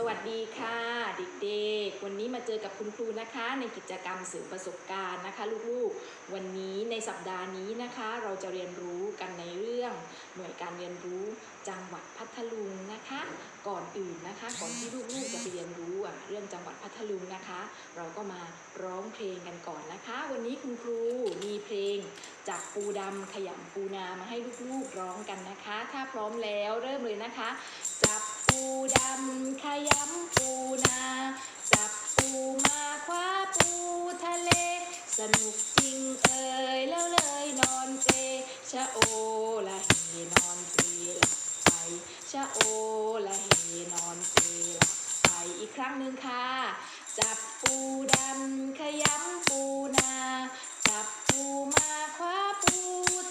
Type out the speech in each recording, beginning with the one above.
สวัสดีค่ะเด็กๆ วันนี้มาเจอกับคุณครูนะคะ ในกิจกรรมสื่อประสบการณ์นะคะลูกๆ วันนี้ในสัปดาห์นี้นะคะ เราจะเรียนรู้กันในเรื่อง หน่วยการเรียนรู้จังหวัดพัทลุงนะคะ ก่อนอื่นนะคะ ก่อนที่ลูกๆจะไปเรียนรู้เรื่องจังหวัดพัทลุงนะคะ เราก็มาร้องเพลงกันก่อนนะคะ วันนี้คุณครูมีเพลงจากปูดำขยำปูนามาให้ลูกๆร้องกันนะคะ ถ้าพร้อมแล้วเริ่มเลยนะคะ จับปูดำ สนุกจริงเอ่ยแล้วเลยนอนเปชะโอละเฮนอนเปหลับไปชะโอละเฮนอนเปหลับไปอีกครั้งหนึ่งค่ะ จับปูดำขยำปูนา จับปูมาคว้าปู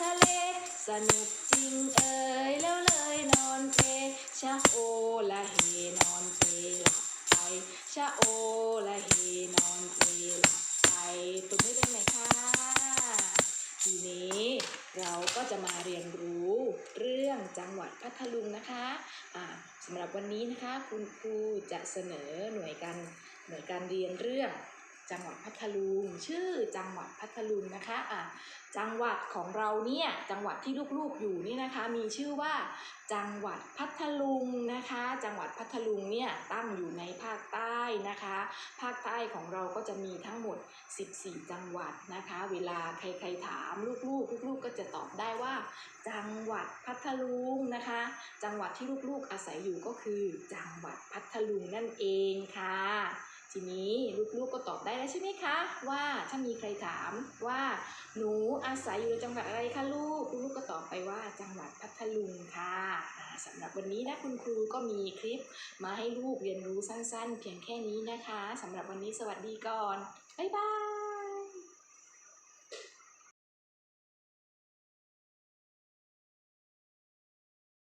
ทะเล สนุกจริงเอ่ยแล้วเลยนอนเปชะโอละเฮนอนเปหลับไปชะโอ ทีนี้เราก็จะมาเรียนรู้เรื่องจังหวัดพัทลุงนะคะะสำหรับวันนี้นะคะคุณครูจะเสนอหน่วยการหน่วยการเรียนเรื่อง จังหวัดพัทลุงชื่อจังหวัดพัทลุงนะคะอะจังหวัดของเราเนี่ยจังหวัดที่ลูกๆอยู่นี่นะคะ มีชื่อว่า จังหวัดพัทลุงนะคะ จังหวัดพัทลุงเนี่ยตั้งอยู่ในภาคใต้นะคะ ภาคใต้ของเราก็จะมีทั้งหมด 14 จังหวัดนะคะ เวลาใครๆถามลูกๆ ลูกๆก็จะตอบได้ว่า จังหวัดพัทลุงนะคะ จังหวัดที่ลูกๆอาศัยอยู่ก็คือ จังหวัดพัทลุงนั่นเองค่ะ ทีนี้ลูกๆก็ตอบได้แล้วใช่ไหมคะ ว่าถ้ามีใครถามว่าหนูอาศัยอยู่ในจังหวัดอะไรคะลูกลูกก็ตอบไปว่าจังหวัดพัทลุงค่ะอ่าสำหรับวันนี้นะคุณครูก็มีคลิปมาให้ลูกเรียนรู้สั้นๆ เพียงแค่นี้นะคะสำหรับวันนี้สวัสดีก่อนบ๊ายบาย